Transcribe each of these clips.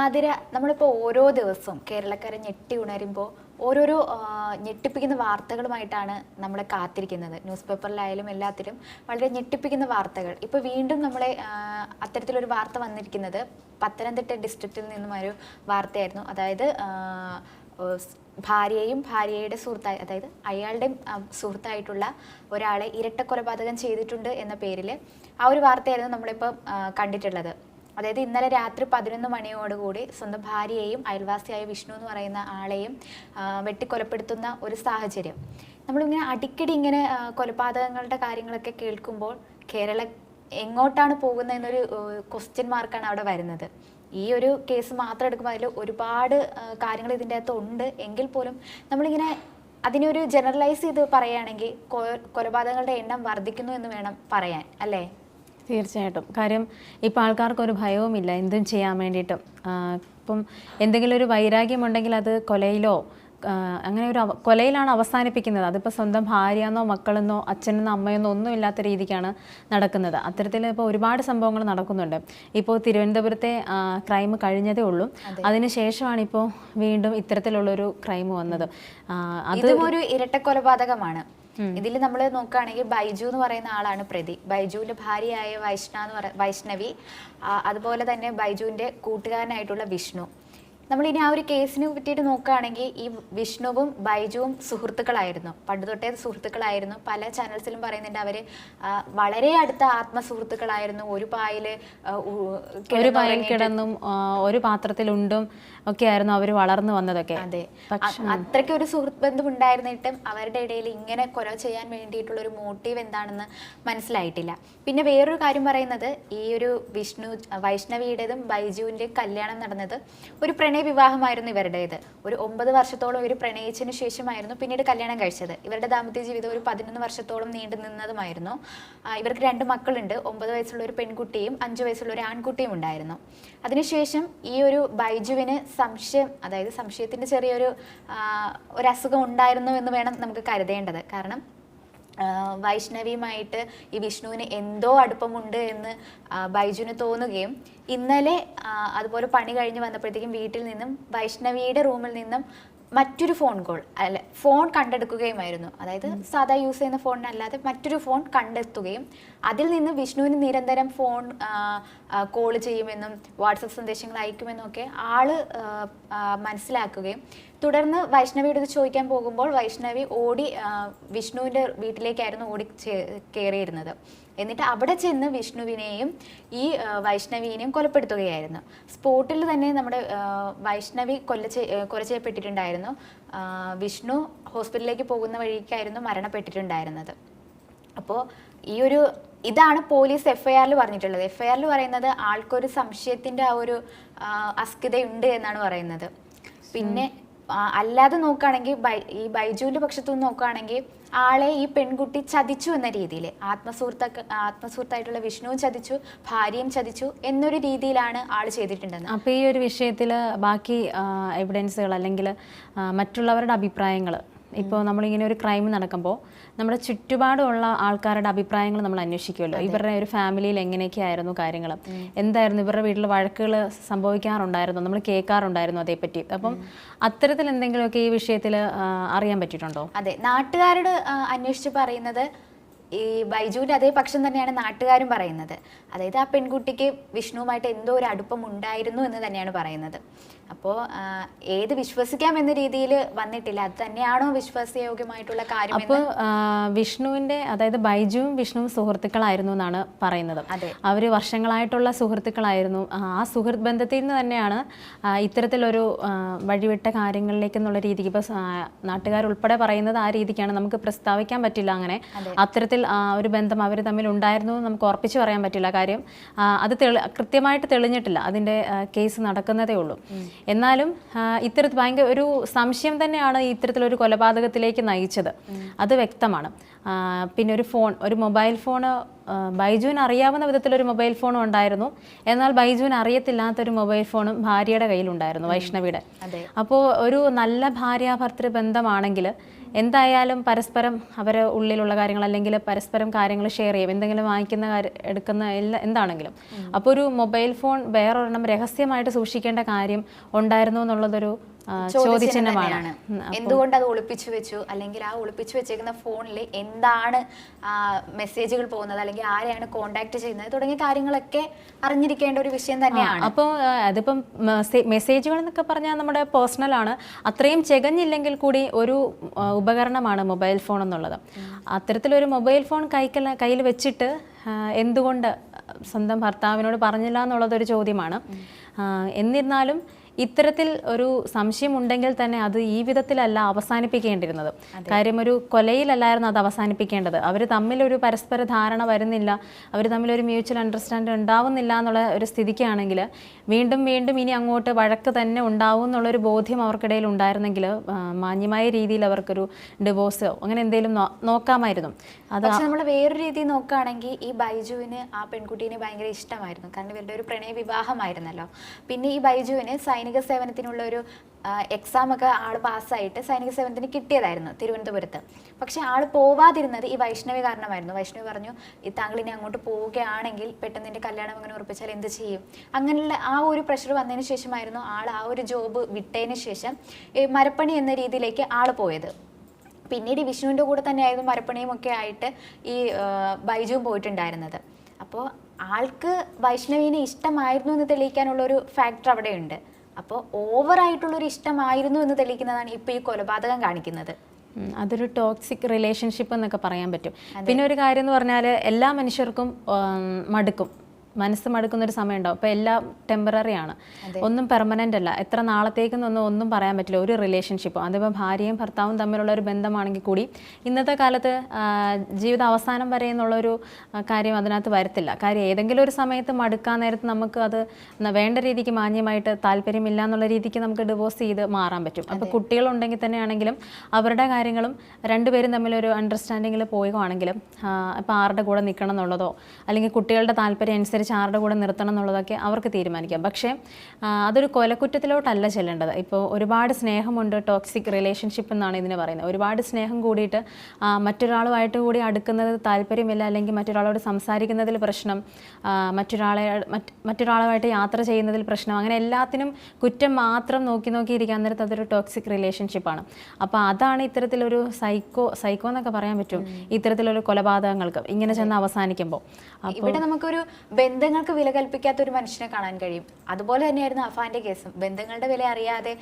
ആതിര നമ്മളിപ്പോൾ ഓരോ ദിവസവും കേരളക്കാരെ ഞെട്ടി ഉണരുമ്പോൾ ഓരോരോ ഞെട്ടിപ്പിക്കുന്ന വാർത്തകളുമായിട്ടാണ് നമ്മൾ കാത്തിരിക്കുന്നത്. ന്യൂസ് പേപ്പറിലായാലും എല്ലാത്തിലും വളരെ ഞെട്ടിപ്പിക്കുന്ന വാർത്തകൾ. ഇപ്പോൾ വീണ്ടും നമ്മളെ അത്തരത്തിലൊരു വാർത്ത വന്നിരിക്കുന്നത് പത്തനംതിട്ട ഡിസ്ട്രിക്റ്റിൽ നിന്നും ഒരു വാർത്തയായിരുന്നു. അതായത് ഭാര്യയും ഭാര്യയുടെ സുഹൃത്തായി അതായത് അയാളുടെ സുഹൃത്തായിട്ടുള്ള ഒരാളെ ഇരട്ട കൊലപാതകം ചെയ്തിട്ടുണ്ട് എന്ന പേരിൽ ആ ഒരു വാർത്തയായിരുന്നു നമ്മളിപ്പോൾ കണ്ടിട്ടുള്ളത്. അതായത് ഇന്നലെ രാത്രി പതിനൊന്ന് മണിയോടുകൂടി സ്വന്തം ഭാര്യയെയും അയൽവാസിയായ വിഷ്ണു എന്ന് പറയുന്ന ആളെയും വെട്ടിക്കൊലപ്പെടുത്തുന്ന ഒരു സാഹചര്യം. നമ്മളിങ്ങനെ അടിക്കടി ഇങ്ങനെ കൊലപാതകങ്ങളുടെ കാര്യങ്ങളൊക്കെ കേൾക്കുമ്പോൾ കേരള എങ്ങോട്ടാണ് പോകുന്നതെന്നൊരു ക്വസ്റ്റ്യൻ മാർക്കാണ് അവിടെ വരുന്നത്. ഈ ഒരു കേസ് മാത്രം എടുക്കുമ്പോൾ അതിൽ ഒരുപാട് കാര്യങ്ങൾ ഇതിന്റെ അകത്ത് ഉണ്ട്. എങ്കിൽ പോലും നമ്മളിങ്ങനെ അതിനെ ഒരു ജനറലൈസ് ചെയ്ത് പറയുകയാണെങ്കിൽ കൊലപാതകങ്ങളുടെ എണ്ണം വർദ്ധിക്കുന്നു എന്ന് വേണം പറയാൻ അല്ലേ? തീർച്ചയായിട്ടും. കാര്യം ഇപ്പം ആൾക്കാർക്കൊരു ഭയവുമില്ല. എന്തും ചെയ്യാൻ വേണ്ടിയിട്ടും. ഇപ്പം എന്തെങ്കിലും ഒരു വൈരാഗ്യമുണ്ടെങ്കിൽ അത് കൊലയിലോ അങ്ങനെ ഒരു കൊലയിലാണ് അവസാനിപ്പിക്കുന്നത്. അതിപ്പോൾ സ്വന്തം ഭാര്യയെന്നോ മക്കളെന്നോ അച്ഛനെന്നോ അമ്മയെന്നോ ഒന്നും ഇല്ലാത്ത രീതിക്കാണ് നടക്കുന്നത്. അത്തരത്തിൽ ഇപ്പോൾ ഒരുപാട് സംഭവങ്ങൾ നടക്കുന്നുണ്ട്. ഇപ്പോൾ തിരുവനന്തപുരത്തെ ക്രൈം കഴിഞ്ഞതേ ഉള്ളൂ. അതിനുശേഷമാണ് ഇപ്പോൾ വീണ്ടും ഇത്തരത്തിലുള്ളൊരു ക്രൈം വന്നത്. അതും ഒരു ഇരട്ട കൊലപാതകമാണ് ഇതിൽ നമ്മൾ നോക്കുകയാണെങ്കിൽ ബൈജു എന്ന് പറയുന്ന ആളാണ് പ്രതി. ബൈജുവിന്റെ ഭാര്യയായ വൈഷ്ണ എന്ന് പറ വൈഷ്ണവി അതുപോലെ തന്നെ ബൈജുവിന്റെ കൂട്ടുകാരനായിട്ടുള്ള വിഷ്ണു. നമ്മൾ ഇനി ആ ഒരു കേസിനെ പറ്റിയിട്ട് നോക്കുകയാണെങ്കിൽ ഈ വിഷ്ണുവും ബൈജുവും സുഹൃത്തുക്കളായിരുന്നു. പണ്ട് തൊട്ടേ സുഹൃത്തുക്കളായിരുന്നു. പല ചാനൽസിലും പറയുന്നുണ്ട് അവർ വളരെ അടുത്ത ആത്മസുഹൃത്തുക്കളായിരുന്നു. ഒരു പായിൽ ഒരു പായിൽ പയൽ കിടന്നും ഒരു പാത്രത്തിലുണ്ടും ഒക്കെ ആയിരുന്നു അവർ വളർന്നു വന്നതൊക്കെ. അതെ. അത്രയ്ക്ക് ഒരു സുഹൃത്ത് ബന്ധം ഉണ്ടായിരുന്നിട്ടും അവരുടെ ഇടയിൽ ഇങ്ങനെ കൊല ചെയ്യാൻ വേണ്ടിയിട്ടുള്ള ഒരു മോട്ടീവ് എന്താണെന്ന് മനസ്സിലായിട്ടില്ല. പിന്നെ വേറൊരു കാര്യം പറയുന്നത് ഈ ഒരു വിഷ്ണു വൈഷ്ണവിയുടേതും ബൈജുവിന്റെയും കല്യാണം നടന്നത് ഒരു പ്രണയ വിവാഹമായിരുന്നു ഇവരുടേത്. ഒരു ഒമ്പത് വർഷത്തോളം ഇവർ പ്രണയിച്ചതിന് ശേഷമായിരുന്നു പിന്നീട് കല്യാണം കഴിച്ചത്. ഇവരുടെ ദാമ്പത്യ ജീവിതം ഒരു പതിനൊന്ന് വർഷത്തോളം നീണ്ടു നിന്നതുമായിരുന്നു. ഇവർക്ക് രണ്ട് മക്കളുണ്ട്. ഒമ്പത് വയസ്സുള്ള ഒരു പെൺകുട്ടിയും അഞ്ച് വയസ്സുള്ള ഒരു ആൺകുട്ടിയും ഉണ്ടായിരുന്നു. അതിനുശേഷം ഈ ഒരു ബൈജുവിന് സംശയം അതായത് സംശയത്തിന്റെ ചെറിയൊരു ഒരു അസുഖം ഉണ്ടായിരുന്നു എന്ന് വേണം നമുക്ക് കരുതേണ്ടത്. കാരണം വൈഷ്ണവിയുമായിട്ട് ഈ വിഷ്ണുവിന് എന്തോ അടുപ്പമുണ്ട് എന്ന് ബൈജുവിന് തോന്നുകയും ഇന്നലെ അതുപോലെ പണി കഴിഞ്ഞ് വന്നപ്പോഴത്തേക്കും വീട്ടിൽ നിന്നും വൈഷ്ണവിയുടെ റൂമിൽ നിന്നും മറ്റൊരു ഫോൺ കോൾ അല്ല ഫോൺ കണ്ടെടുക്കുകയുമായിരുന്നു. അതായത് സാധാ യൂസ് ചെയ്യുന്ന ഫോണിനല്ലാതെ മറ്റൊരു ഫോൺ കണ്ടെത്തുകയും അതിൽ നിന്ന് വിഷ്ണുവിന് നിരന്തരം ഫോൺ കോൾ ചെയ്യുമെന്നും വാട്സപ്പ് സന്ദേശങ്ങൾ അയക്കുമെന്നും ഒക്കെ ആൾ മനസ്സിലാക്കുകയും തുടർന്ന് വൈഷ്ണവിയുടെ ഇത് ചോദിക്കാൻ പോകുമ്പോൾ വൈഷ്ണവി ഓടി വിഷ്ണുവിന്റെ വീട്ടിലേക്കായിരുന്നു ഓടി കയറിയിരുന്നത്. എന്നിട്ട് അവിടെ ചെന്ന് വിഷ്ണുവിനെയും ഈ വൈഷ്ണവിനെയും കൊലപ്പെടുത്തുകയായിരുന്നു. സ്പോട്ടിൽ തന്നെ നമ്മുടെ വൈഷ്ണവി കൊല്ല കൊല ചെയ്യപ്പെട്ടിട്ടുണ്ടായിരുന്നു. വിഷ്ണു ഹോസ്പിറ്റലിലേക്ക് പോകുന്ന വഴിക്കായിരുന്നു മരണപ്പെട്ടിട്ടുണ്ടായിരുന്നത്. അപ്പോൾ ഈ ഒരു ഇതാണ് പോലീസ് എഫ് ഐ ആറിൽ പറഞ്ഞിട്ടുള്ളത്. എഫ് ഐ ആറിൽ പറയുന്നത് ആൾക്കൊരു സംശയത്തിന്റെ ആ ഒരു അസ്കിതയുണ്ട് എന്നാണ് പറയുന്നത്. പിന്നെ അല്ലാതെ നോക്കുകയാണെങ്കിൽ ബൈ ഈ ബൈജുവിന്റെ പക്ഷത്തു നിന്ന് നോക്കുകയാണെങ്കിൽ ആളെ ഈ പെൺകുട്ടി ചതിച്ചു എന്ന രീതിയിൽ ആത്മസുഹൃത്ത ആത്മസുഹൃത്തായിട്ടുള്ള വിഷ്ണുവും ചതിച്ചു ഭാര്യയും ചതിച്ചു എന്നൊരു രീതിയിലാണ് ആൾ ചെയ്തിട്ടുണ്ടെന്ന്. അപ്പോൾ ഈ ഒരു വിഷയത്തിൽ ബാക്കി എവിഡൻസുകൾ അല്ലെങ്കിൽ മറ്റുള്ളവരുടെ അഭിപ്രായങ്ങൾ ഇപ്പോൾ നമ്മളിങ്ങനെ ഒരു ക്രൈം നടക്കുമ്പോൾ നമ്മുടെ ചുറ്റുപാടുമുള്ള ആൾക്കാരുടെ അഭിപ്രായങ്ങൾ നമ്മൾ അന്വേഷിക്കുമല്ലോ. ഇവരുടെ ഒരു ഫാമിലിയിൽ എങ്ങനെയൊക്കെയായിരുന്നു കാര്യങ്ങൾ? എന്തായിരുന്നു ഇവരുടെ വീട്ടിൽ വഴക്കുകൾ സംഭവിക്കാറുണ്ടായിരുന്നു? നമ്മൾ കേൾക്കാറുണ്ടായിരുന്നു അതേപ്പറ്റി. അപ്പം അത്തരത്തിൽ എന്തെങ്കിലുമൊക്കെ ഈ വിഷയത്തിൽ അറിയാൻ പറ്റിയിട്ടുണ്ടോ? അതെ. നാട്ടുകാരോട് അന്വേഷിച്ച് പറയുന്നത് ഈ ബൈജുവിന്റെ അതേ പക്ഷം തന്നെയാണ് നാട്ടുകാരും പറയുന്നത്. അതായത് ആ പെൺകുട്ടിക്ക് വിഷ്ണുവുമായിട്ട് എന്തോ ഒരു അടുപ്പം ഉണ്ടായിരുന്നു എന്ന് തന്നെയാണ് പറയുന്നത്. അപ്പോൾ ഏത് വിശ്വസിക്കാം എന്ന രീതിയിൽ വന്നിട്ടില്ല. അത് തന്നെയാണോ വിശ്വാസയോഗ്യമായിട്ടുള്ള കാര്യം അപ്പോൾ വിഷ്ണുവിന്റെ അതായത് ബൈജുവും വിഷ്ണുവും സുഹൃത്തുക്കളായിരുന്നു എന്നാണ് പറയുന്നത്. അവർ അവർ വർഷങ്ങളായിട്ടുള്ള സുഹൃത്തുക്കളായിരുന്നു. ആ സുഹൃത്ത് ബന്ധത്തിൽ നിന്ന് തന്നെയാണ് ഇത്തരത്തിലൊരു വഴിവിട്ട കാര്യങ്ങളിലേക്ക് എന്നുള്ള രീതിക്ക് ഇപ്പോൾ നാട്ടുകാരുൾപ്പെടെ പറയുന്നത് ആ രീതിക്കാണ്. നമുക്ക് പ്രസ്താവിക്കാൻ പറ്റില്ല അങ്ങനെ. അത്തരത്തിൽ ഒരു ബന്ധം അവർ തമ്മിൽ ഉണ്ടായിരുന്നു എന്ന് നമുക്ക് ഉറപ്പിച്ച് പറയാൻ പറ്റില്ല കാര്യം. അത് തെളി കൃത്യമായിട്ട് തെളിഞ്ഞിട്ടില്ല. അതിന്റെ കേസ് നടക്കുന്നതേ ഉള്ളൂ. എന്നാലും ഇത്തരത്തിൽ ഭയങ്കര ഒരു സംശയം തന്നെയാണ് ഈ ഇത്തരത്തിലൊരു കൊലപാതകത്തിലേക്ക് നയിച്ചത്. അത് വ്യക്തമാണ്. പിന്നെ ഒരു ഫോൺ ഒരു മൊബൈൽ ഫോൺ ബൈജുവിന് അറിയാവുന്ന വിധത്തിലൊരു മൊബൈൽ ഫോണും ഉണ്ടായിരുന്നു. എന്നാൽ ബൈജുവിന് അറിയത്തില്ലാത്തൊരു മൊബൈൽ ഫോണും ഭാര്യയുടെ കയ്യിലുണ്ടായിരുന്നു വൈഷ്ണവിയുടെ. അപ്പോൾ ഒരു നല്ല ഭാര്യ ഭർത്തൃ ബന്ധമാണെങ്കിൽ എന്തായാലും പരസ്പരം അവരെ ഉള്ളിലുള്ള കാര്യങ്ങൾ അല്ലെങ്കിൽ പരസ്പരം കാര്യങ്ങൾ ഷെയർ ചെയ്യും. എന്തെങ്കിലും വാങ്ങിക്കുന്ന കാര്യം എടുക്കുന്ന എല്ലാ എന്താണെങ്കിലും. അപ്പോൾ ഒരു മൊബൈൽ ഫോൺ വേറൊരെണ്ണം രഹസ്യമായിട്ട് സൂക്ഷിക്കേണ്ട കാര്യം ഉണ്ടായിരുന്നു എന്നുള്ളതൊരു ചോദ്യചിഹ്നമാണ്. എന്തുകൊണ്ട് അത് ഒളിപ്പിച്ചു വെച്ചു? അല്ലെങ്കിൽ ആ ഒളിപ്പിച്ചു വെച്ചേക്കുന്ന ഫോണിൽ എന്താണ് മെസ്സേജുകൾ പോകുന്നത്? അല്ലെങ്കിൽ ആരെയാണ് കോണ്ടാക്ട് ചെയ്യുന്നത്? തുടങ്ങിയ കാര്യങ്ങളൊക്കെ അറിഞ്ഞിരിക്കേണ്ട ഒരു വിഷയം തന്നെയാണ്. അപ്പോൾ അതിപ്പം മെസ്സേജുകൾ എന്നൊക്കെ പറഞ്ഞാൽ നമ്മുടെ പേഴ്സണലാണ്. അത്രയും ചെകഞ്ഞില്ലെങ്കിൽ കൂടി ഒരു ഉപകരണമാണ് മൊബൈൽ ഫോൺ എന്നുള്ളത്. അത്തരത്തിലൊരു മൊബൈൽ ഫോൺ കൈക്കല കയ്യിൽ വെച്ചിട്ട് എന്തുകൊണ്ട് സ്വന്തം ഭർത്താവിനോട് പറഞ്ഞില്ല എന്നുള്ളതൊരു ചോദ്യമാണ്. എന്നിരുന്നാലും ഇത്തരത്തിൽ ഒരു സംശയം ഉണ്ടെങ്കിൽ തന്നെ അത് ഈ വിധത്തിലല്ല അവസാനിപ്പിക്കേണ്ടിരുന്നത് കാര്യം ഒരു കൊലയിലല്ലായിരുന്നു അത് അവസാനിപ്പിക്കേണ്ടത്. അവർ തമ്മിലൊരു പരസ്പര ധാരണ വരുന്നില്ല. അവർ തമ്മിലൊരു ഒരു മ്യൂച്വൽ അണ്ടർസ്റ്റാൻഡ് ഉണ്ടാവുന്നില്ല എന്നുള്ള ഒരു സ്ഥിതിക്കാണെങ്കിൽ വീണ്ടും വീണ്ടും ഇനി അങ്ങോട്ട് വഴക്ക് തന്നെ ഉണ്ടാവും എന്നുള്ളൊരു ബോധ്യം അവർക്കിടയിൽ ഉണ്ടായിരുന്നെങ്കിൽ മാന്യമായ രീതിയിൽ അവർക്കൊരു ഡിവോഴ്സോ അങ്ങനെ എന്തെങ്കിലും നോക്കാമായിരുന്നു. അത് നമ്മൾ വേറൊരു രീതി നോക്കുകയാണെങ്കിൽ ഈ ബൈജുവിന് ആ പെൺകുട്ടീനെ ഭയങ്കര ഇഷ്ടമായിരുന്നു. കാരണം ഇവരുടെ ഒരു പ്രണയ വിവാഹമായിരുന്നല്ലോ പിന്നെ ഈ ബൈജുവിന് സൈനിക സേവനത്തിനുള്ള ഒരു എക്സാം ഒക്കെ ആൾ പാസ്സായിട്ട് സൈനിക സേവനത്തിന് കിട്ടിയതായിരുന്നു തിരുവനന്തപുരത്ത്. പക്ഷെ ആൾ പോവാതിരുന്നത് ഈ വൈഷ്ണവി കാരണമായിരുന്നു. വൈഷ്ണവി പറഞ്ഞു താങ്കൾ ഇനി അങ്ങോട്ട് പോവുകയാണെങ്കിൽ പെട്ടെന്ന് എന്റെ കല്യാണം അങ്ങനെ ഉറപ്പിച്ചാൽ എന്ത് ചെയ്യും? അങ്ങനെയുള്ള ആ ഒരു പ്രഷർ വന്നതിന് ശേഷമായിരുന്നു ആൾ ആ ഒരു ജോബ് വിട്ടതിന് ശേഷം ഈ മരപ്പണി എന്ന രീതിയിലേക്ക് ആൾ പോയത്. പിന്നീട് വിഷ്ണുവിന്റെ കൂടെ തന്നെയായിരുന്നു മരപ്പണിയും ഒക്കെ ആയിട്ട് ഈ ബൈജുവും പോയിട്ടുണ്ടായിരുന്നത്. അപ്പോൾ ആൾക്ക് വൈഷ്ണവിനെ ഇഷ്ടമായിരുന്നു എന്ന് തെളിയിക്കാനുള്ള ഒരു ഫാക്ടർ അവിടെയുണ്ട്. അപ്പോൾ ഓവറായിട്ടുള്ളൊരു ഇഷ്ടമായിരുന്നു എന്ന് തെളിയിക്കുന്നതാണ് ഇപ്പോൾ ഈ കൊലപാതകം കാണിക്കുന്നത്. അതൊരു ടോക്സിക് റിലേഷൻഷിപ്പ് എന്നൊക്കെ പറയാൻ പറ്റും. പിന്നെ ഒരു കാര്യം എന്ന് പറഞ്ഞാൽ എല്ലാ മനുഷ്യർക്കും മടുക്കും. മനസ്സ് മടുക്കുന്ന ഒരു സമയം ഉണ്ടാവും അപ്പോൾ എല്ലാം ടെമ്പററി ആണ്. ഒന്നും പെർമനന്റ് അല്ല. എത്ര നാളത്തേക്കെന്നൊന്നും ഒന്നും പറയാൻ പറ്റില്ല. ഒരു റിലേഷൻഷിപ്പ് അതിപ്പോൾ ഭാര്യയും ഭർത്താവും തമ്മിലുള്ള ഒരു ബന്ധമാണെങ്കിൽ കൂടി ഇന്നത്തെ കാലത്ത് ജീവിത അവസാനം വരെ എന്നുള്ളൊരു ഒരു കാര്യം അതിനകത്ത് വരത്തില്ല. കാര്യം ഏതെങ്കിലും ഒരു സമയത്ത് മടുക്കാൻ നേരത്ത് നമുക്ക് അത് വേണ്ട രീതിക്ക് മാന്യമായിട്ട് താല്പര്യമില്ല എന്നുള്ള രീതിക്ക് നമുക്ക് ഡിവോഴ്സ് ചെയ്ത് മാറാൻ പറ്റും. അപ്പോൾ കുട്ടികളുണ്ടെങ്കിൽ തന്നെയാണെങ്കിലും അവരുടെ കാര്യങ്ങളും രണ്ടുപേരും തമ്മിലൊരു അണ്ടർസ്റ്റാൻഡിങ്ങിൽ പോയുകയാണെങ്കിലും ഇപ്പോൾ ആരുടെ കൂടെ നിൽക്കണം എന്നുള്ളതോ അല്ലെങ്കിൽ കുട്ടികളുടെ താല്പര്യം അനുസരിച്ച് ആരുടെ കൂടെ നിർത്തണം എന്നുള്ളതൊക്കെ അവർക്ക് തീരുമാനിക്കാം. പക്ഷേ അതൊരു കൊലക്കുറ്റത്തിലോട്ടല്ല ചെല്ലേണ്ടത്. ഇപ്പോൾ ഒരുപാട് സ്നേഹമുണ്ട് ടോക്സിക് റിലേഷൻഷിപ്പ് എന്നാണ് ഇതിന് പറയുന്നത്. ഒരുപാട് സ്നേഹം കൂടിയിട്ട് മറ്റൊരാളുമായിട്ട് കൂടി അടുക്കുന്നത് താല്പര്യമില്ല അല്ലെങ്കിൽ മറ്റൊരാളോട് സംസാരിക്കുന്നതിൽ പ്രശ്നം മറ്റൊരാളെ മറ്റ് മറ്റൊരാളുമായിട്ട് യാത്ര ചെയ്യുന്നതിൽ പ്രശ്നം അങ്ങനെ എല്ലാത്തിനും കുറ്റം മാത്രം നോക്കി നോക്കി ഇരിക്കാൻ നേരത്ത് അതൊരു ടോക്സിക് റിലേഷൻഷിപ്പാണ് അപ്പോൾ അതാണ് ഇത്തരത്തിലൊരു സൈക്കോ സൈക്കോ എന്നൊക്കെ പറയാൻ പറ്റും. ഇത്തരത്തിലൊരു കൊലപാതകങ്ങൾക്ക് ഇങ്ങനെ ചെന്ന് അവസാനിക്കുമ്പോൾ ഇവിടെ നമുക്കൊരു ബന്ധങ്ങൾക്ക് വില കൽപ്പിക്കാത്ത ഒരു മനുഷ്യനെ കാണാൻ കഴിയും. അതുപോലെ തന്നെയായിരുന്നു അഫാന്റെ കേസും. ബന്ധങ്ങളുടെ വില അറിയാതെ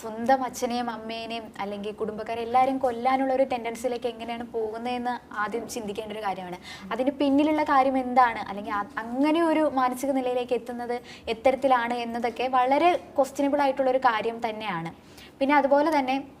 സ്വന്തം അച്ഛനെയും അമ്മേനെയും അല്ലെങ്കിൽ കുടുംബക്കാരെ എല്ലാവരും കൊല്ലാനുള്ള ഒരു ടെൻഡൻസിയിലേക്ക് എങ്ങനെയാണ് പോകുന്നതെന്ന് ആദ്യം ചിന്തിക്കേണ്ട ഒരു കാര്യമാണ്. അതിന് പിന്നിലുള്ള കാര്യം എന്താണ്? അല്ലെങ്കിൽ അങ്ങനെ ഒരു മാനസിക നിലയിലേക്ക് എത്തുന്നത് എത്തരത്തിലാണ് എന്നതൊക്കെ വളരെ ക്വസ്റ്റ്യനബിൾ ആയിട്ടുള്ള ഒരു കാര്യം തന്നെയാണ്. പിന്നെ അതുപോലെ തന്നെ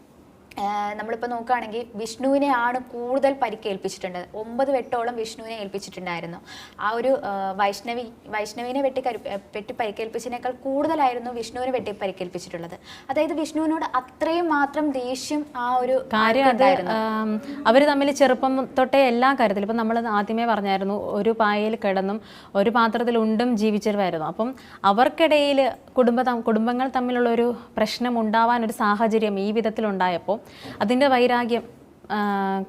നമ്മളിപ്പോൾ നോക്കുകയാണെങ്കിൽ വിഷ്ണുവിനെ ആണ് കൂടുതൽ പരിക്കേൽപ്പിച്ചിട്ടുണ്ട്. ഒമ്പത് വെട്ടോളം വിഷ്ണുവിനെ ഏൽപ്പിച്ചിട്ടുണ്ടായിരുന്നു. ആ ഒരു വൈഷ്ണവി വൈഷ്ണവിനെ വെട്ടി കരു വെട്ടി പരിക്കേൽപ്പിച്ചതിനേക്കാൾ കൂടുതലായിരുന്നു വിഷ്ണുവിനെ വെട്ടി പരിക്കേൽപ്പിച്ചിട്ടുള്ളത്. അതായത് വിഷ്ണുവിനോട് അത്രയും മാത്രം ദേഷ്യം ആ ഒരു കാര്യം അവർ തമ്മിൽ ചെറുപ്പം തൊട്ടേ എല്ലാ കാര്യത്തിലും ഇപ്പം നമ്മൾ ആദ്യമേ പറഞ്ഞായിരുന്നു ഒരു പായയിൽ കിടന്നും ഒരു പാത്രത്തിൽ ഉണ്ടും ജീവിച്ചിരുമായിരുന്നു അപ്പം അവർക്കിടയിൽ കുടുംബ കുടുംബങ്ങൾ തമ്മിലുള്ള ഒരു പ്രശ്നം ഉണ്ടാവാൻ ഒരു സാഹചര്യം ഈ വിധത്തിലുണ്ടായപ്പോൾ അതിന്റെ വൈരാഗ്യം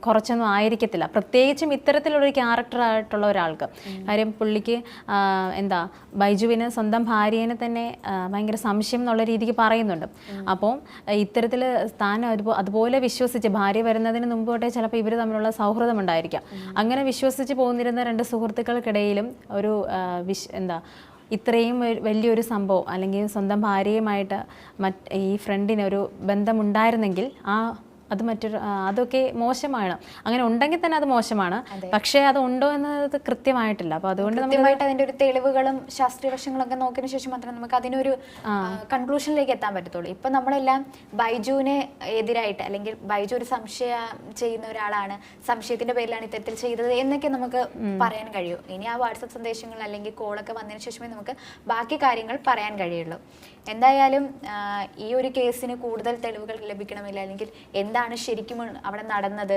കുറച്ചൊന്നും ആയിരിക്കത്തില്ല. പ്രത്യേകിച്ചും ഇത്തരത്തിലുള്ളൊരു ക്യാരക്ടറായിട്ടുള്ള ഒരാൾക്ക്. കാര്യം പുള്ളിക്ക് എന്താ ബൈജുവിന് സ്വന്തം ഭാര്യേനെ തന്നെ ഭയങ്കര സംശയം എന്നുള്ള രീതിക്ക് പറയുന്നുണ്ട്. അപ്പോൾ ഇത്തരത്തിൽ താൻ അതുപോലെ വിശ്വസിച്ച് ഭാര്യ വരുന്നതിന് മുമ്പ് തൊട്ടേ ചിലപ്പോൾ ഇവർ തമ്മിലുള്ള സൗഹൃദം ഉണ്ടായിരിക്കാം. അങ്ങനെ വിശ്വസിച്ച് പോകുന്നിരുന്ന രണ്ട് സുഹൃത്തുക്കൾക്കിടയിലും ഒരു വിശ് എന്താ ഇത്രയും വലിയൊരു സംഭവം അല്ലെങ്കിൽ സ്വന്തം ഭാര്യയുമായിട്ട് മറ്റ് ഈ ഫ്രണ്ടിനൊരു ബന്ധമുണ്ടായിരുന്നെങ്കിൽ ആ അത് മറ്റൊരു അതൊക്കെ മോശമാണ്. അങ്ങനെ ഉണ്ടെങ്കിൽ തന്നെ അത് മോശമാണ്. പക്ഷേ അത് ഉണ്ടോ എന്നത് കൃത്യമായിട്ടില്ല. അപ്പോൾ അതുകൊണ്ട് കൃത്യമായിട്ട് അതിന്റെ ഒരു തെളിവുകളും ശാസ്ത്രീയ വശങ്ങളൊക്കെ നോക്കിയതിനു ശേഷം മാത്രമേ നമുക്ക് അതിനൊരു കൺക്ലൂഷനിലേക്ക് എത്താൻ പറ്റത്തുള്ളൂ. ഇപ്പൊ നമ്മളെല്ലാം ബൈജുവിനെ എതിരായിട്ട് അല്ലെങ്കിൽ ബൈജു ഒരു സംശയം ചെയ്യുന്ന ഒരാളാണ് സംശയത്തിന്റെ പേരിലാണ് ഇത്തരത്തിൽ ചെയ്തത് എന്നൊക്കെ നമുക്ക് പറയാൻ കഴിയൂ. ഇനി ആ വാട്സപ്പ് സന്ദേശങ്ങൾ അല്ലെങ്കിൽ കോളൊക്കെ വന്നതിന് ശേഷമേ നമുക്ക് ബാക്കി കാര്യങ്ങൾ പറയാൻ കഴിയുള്ളൂ. എന്തായാലും ഈ ഒരു കേസിന് കൂടുതൽ തെളിവുകൾ ലഭിക്കണമില്ല അല്ലെങ്കിൽ എന്താണ് എന്താണ് ശരിക്കും അവിടെ നടന്നത്?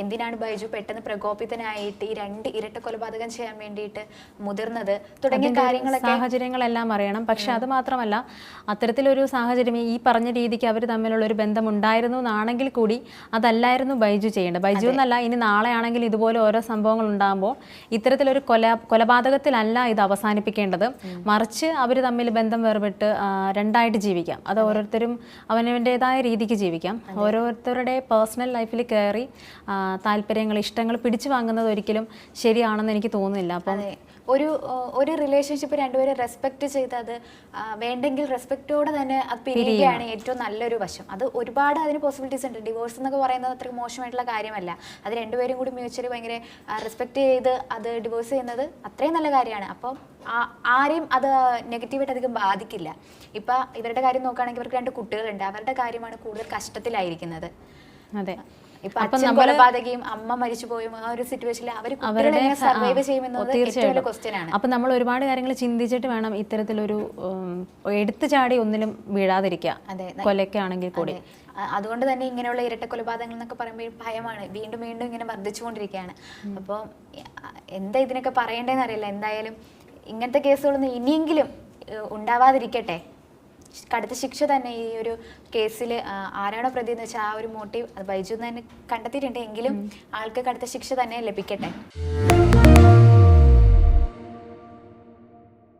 എന്തിനാണ് ബൈജു പെട്ടെന്ന് പ്രകോപിതനായിട്ട് ഈ രണ്ട് ഇരട്ട കൊലപാതകം ചെയ്യാൻ വേണ്ടിയിട്ട് മുതിർന്നത്? തുടങ്ങിയ കാര്യങ്ങളൊക്കെ സാഹചര്യങ്ങളെല്ലാം അറിയണം. പക്ഷെ അത് മാത്രമല്ല അത്തരത്തിലൊരു സാഹചര്യം ഈ പറഞ്ഞ രീതിക്ക് അവർ തമ്മിലുള്ള ഒരു ബന്ധം ഉണ്ടായിരുന്നു എന്നാണെങ്കിൽ കൂടി അതല്ലായിരുന്നു ബൈജു ചെയ്യേണ്ടത്. ബൈജു എന്നല്ല ഇനി നാളെ ആണെങ്കിൽ ഇതുപോലെ ഓരോ സംഭവങ്ങൾ ഉണ്ടാകുമ്പോൾ ഇത്തരത്തിലൊരു കൊല കൊലപാതകത്തിലല്ല ഇത് അവസാനിപ്പിക്കേണ്ടത്. മറിച്ച് അവർ തമ്മിൽ ബന്ധം വേർപെട്ട് രണ്ടായിട്ട് ജീവിക്കാം. അത് ഓരോരുത്തരും അവനവന്റെതായ രീതിക്ക് ജീവിക്കാം. ഓരോരുത്തരുടെ പേഴ്സണൽ ലൈഫിൽ കയറി താല്പര്യങ്ങൾ ഇഷ്ടങ്ങൾ പിടിച്ചു വാങ്ങുന്നത് ഒരിക്കലും ശരിയാണെന്ന് എനിക്ക് തോന്നുന്നില്ല. അപ്പം ഒരു ഒരു റിലേഷൻഷിപ്പ് രണ്ടുപേരെ റെസ്പെക്ട് ചെയ്ത് അത് വേണ്ടെങ്കിൽ റെസ്പെക്റ്റോടെ തന്നെ അത് പിരിയുകയാണ് ഏറ്റവും നല്ലൊരു വശം. അത് ഒരുപാട് അതിന് പോസിബിലിറ്റീസ് ഉണ്ട്. ഡിവോഴ്സ് എന്നൊക്കെ പറയുന്നത് അത്ര മോശമായിട്ടുള്ള കാര്യമല്ല. അത് രണ്ടുപേരും കൂടി മ്യൂച്വലി ഭയങ്കര റെസ്പെക്ട് ചെയ്ത് അത് ഡിവോഴ്സ് ചെയ്യുന്നത് അത്രയും നല്ല കാര്യമാണ്. അപ്പം ആ- ആരെയും അത് നെഗറ്റീവായിട്ട് അധികം ബാധിക്കില്ല. ഇപ്പം ഇവരുടെ കാര്യം നോക്കുകയാണെങ്കിൽ ഇവർക്ക് രണ്ട് കുട്ടികളുണ്ട്. അവരുടെ കാര്യമാണ് കൂടുതൽ കഷ്ടത്തിലായിരിക്കുന്നത്. അതെ. ഇപ്പൊ അച്ഛൻ കൊലപാതകയും അമ്മ മരിച്ചുപോയും ആ ഒരു സിറ്റുവേഷനിൽ അവർ കുട്ടികളെ സർവൈവ് ചെയ്യുമെന്നത് ഏറ്റവും വലിയ ക്വസ്റ്റ്യൻ ആണ്. അപ്പം നമ്മൾ ഒരുപാട് കാര്യങ്ങൾ ചിന്തിച്ചിട്ട് വേണം ഇത്തരത്തിലൊരു എടുത്തു ചാടി ഒന്നിലും വീഴാതിരിക്കുക. കൊലക്കാണെങ്കിൽ കൂടി. അതുകൊണ്ട് തന്നെ ഇങ്ങനെയുള്ള ഇരട്ട കൊലപാതകങ്ങൾ എന്നൊക്കെ പറയുമ്പോൾ ഭയമാണ്. വീണ്ടും വീണ്ടും ഇങ്ങനെ വർദ്ധിച്ചുകൊണ്ടിരിക്കുകയാണ്. അപ്പോൾ എന്താ ഇതിനൊക്കെ പറയേണ്ടതെന്ന് അറിയില്ല. എന്തായാലും ഇങ്ങനത്തെ കേസുകളൊന്നും ഇനിയെങ്കിലും ഉണ്ടാവാതിരിക്കട്ടെ? കടുത്ത ശിക്ഷ തന്നെ ഈ ഒരു കേസിൽ ആരാണോ പ്രതി എന്ന് വെച്ചാൽ ആ ഒരു മോട്ടീവ് അത് ബൈജു തന്നെ കണ്ടെത്തിയിട്ടുണ്ട്. എങ്കിലും ആൾക്ക് കടുത്ത ശിക്ഷ തന്നെ ലഭിക്കട്ടെ.